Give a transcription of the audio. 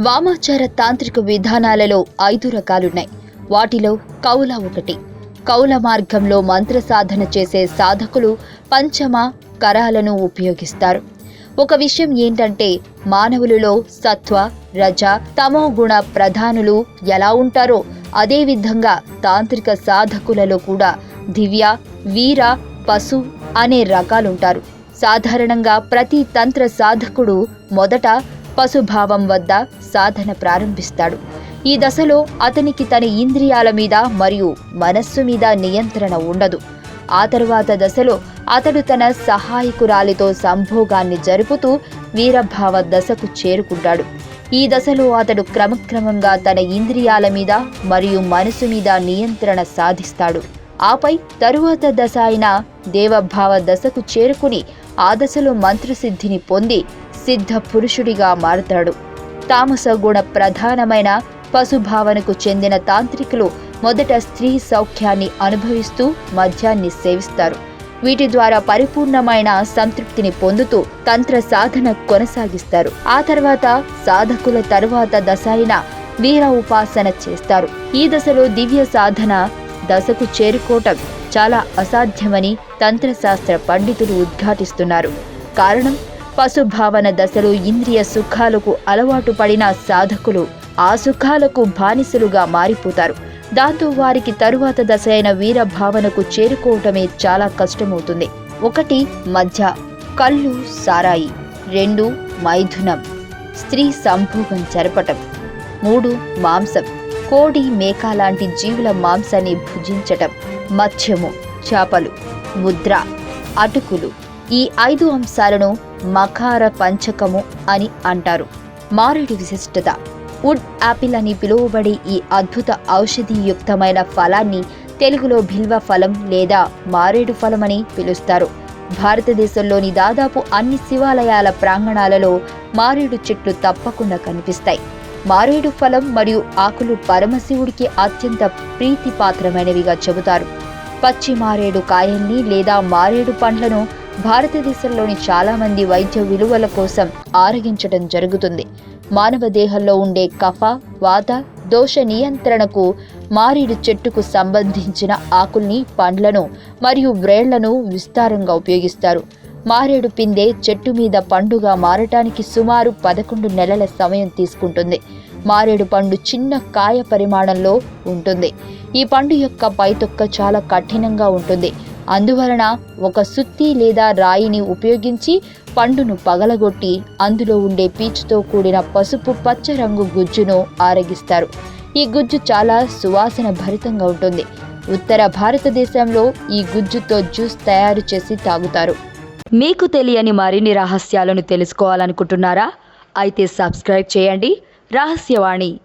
వామాచార తాంత్రిక విధానాలలో ఐదు రకాలున్నాయి. వాటిలో కౌల ఒకటి. కౌల మార్గంలో మంత్ర సాధన చేసే సాధకులు పంచమ కరాలను ఉపయోగిస్తారు. ఒక విషయం ఏంటంటే మానవులలో సత్వ రజ తమో గుణ ప్రధానులు ఎలా ఉంటారో అదేవిధంగా తాంత్రిక సాధకులలో కూడా దివ్య వీర పశు అనే రకాలుంటారు. సాధారణంగా ప్రతి తంత్ర సాధకుడు మొదట పశుభావం వద్ద సాధన ప్రారంభిస్తాడు. ఈ దశలో అతనికి తన ఇంద్రియాల మీద మరియు మనస్సు మీద నియంత్రణ ఉండదు. ఆ తరువాత దశలో అతడు తన సహాయకురాలితో సంభోగాన్ని జరుపుతూ వీరభావ దశకు చేరుకుంటాడు. ఈ దశలో అతడు క్రమక్రమంగా తన ఇంద్రియాల మీద మరియు మనసు మీద నియంత్రణ సాధిస్తాడు. ఆపై తరువాత దశ అయిన దేవభావ దశకు చేరుకుని ఆ దశలో మంత్రసిద్ధిని పొంది సిద్ధ పురుషుడిగా మారతాడు. తామసగుణ ప్రధానమైన పశుభావనకు చెందిన తాంత్రికులు మొదట స్త్రీ సౌఖ్యాన్ని అనుభవిస్తూ మద్యాన్ని సేవిస్తారు. వీటి ద్వారా పరిపూర్ణమైన సంతృప్తిని పొందుతూ తంత్ర సాధన కొనసాగిస్తారు. ఆ తర్వాత సాధకుల తరువాత దశ అయిన వీర ఉపాసన చేస్తారు. ఈ దశలో దివ్య సాధన దశకు చేరుకోవటం చాలా అసాధ్యమని తంత్రశాస్త్ర పండితులు ఉద్ఘాటిస్తున్నారు. కారణం పశుభావన దశలు ఇంద్రియ సుఖాలకు అలవాటు పడిన సాధకులు ఆ సుఖాలకు బానిసలుగా మారిపోతారు. దాంతో వారికి తరువాత దశ అయిన వీర భావనకు చేరుకోవటమే చాలా కష్టమవుతుంది. ఒకటి మధ్య కళ్ళు సారాయి. రెండు మైథునం స్త్రీ సంభోగం జరపటం. మూడు మాంసం కోడి మేక లాంటి జీవుల మాంసాన్ని భుజించటం. మత్స్యము చేపలు ముద్ర అటుకులు. ఈ ఐదు అంశాలను మకార పంచకము అని అంటారు. మారేడు విశిష్టత. వుడ్ యాపిల్ అని పిలువబడే ఈ అద్భుత ఔషధియుక్తమైన ఫలాన్ని తెలుగులో బిల్వ ఫలం లేదా మారేడు ఫలమని పిలుస్తారు. భారతదేశంలోని దాదాపు అన్ని శివాలయాల ప్రాంగణాలలో మారేడు చెట్లు తప్పకుండా కనిపిస్తాయి. మారేడు ఫలం మరియు ఆకులు పరమశివుడికి అత్యంత ప్రీతిపాత్రమైనవిగా చెబుతారు. పచ్చి మారేడు కాయల్ని లేదా మారేడు పండ్లను భారతదేశంలోని చాలా మంది వైద్య విలువల కోసం ఆరగించడం జరుగుతుంది. మానవ దేహంలో ఉండే కఫ వాత దోష నియంత్రణకు మారేడు చెట్టుకు సంబంధించిన ఆకుల్ని పండ్లను మరియు బ్రేళ్ళను విస్తారంగా ఉపయోగిస్తారు. మారేడు పిందె చెట్టు మీద పండుగా మారటానికి సుమారు పదకొండు నెలల సమయం తీసుకుంటుంది. మారేడు పండు చిన్న కాయ పరిమాణంలో ఉంటుంది. ఈ పండు యొక్క పైతొక్క చాలా కఠినంగా ఉంటుంది. అందువలన ఒక సుత్తి లేదా రాయిని ఉపయోగించి పండును పగలగొట్టి అందులో ఉండే పీచుతో కూడిన పసుపు పచ్చ రంగు గుజ్జును ఆరగిస్తారు. ఈ గుజ్జు చాలా సువాసన భరితంగా ఉంటుంది. ఉత్తర భారతదేశంలో ఈ గుజ్జుతో జ్యూస్ తయారు చేసి తాగుతారు. మీకు తెలియని మరిన్ని రహస్యాలను తెలుసుకోవాలనుకుంటున్నారా? అయితే సబ్స్క్రైబ్ చేయండి. రహస్యవాణి.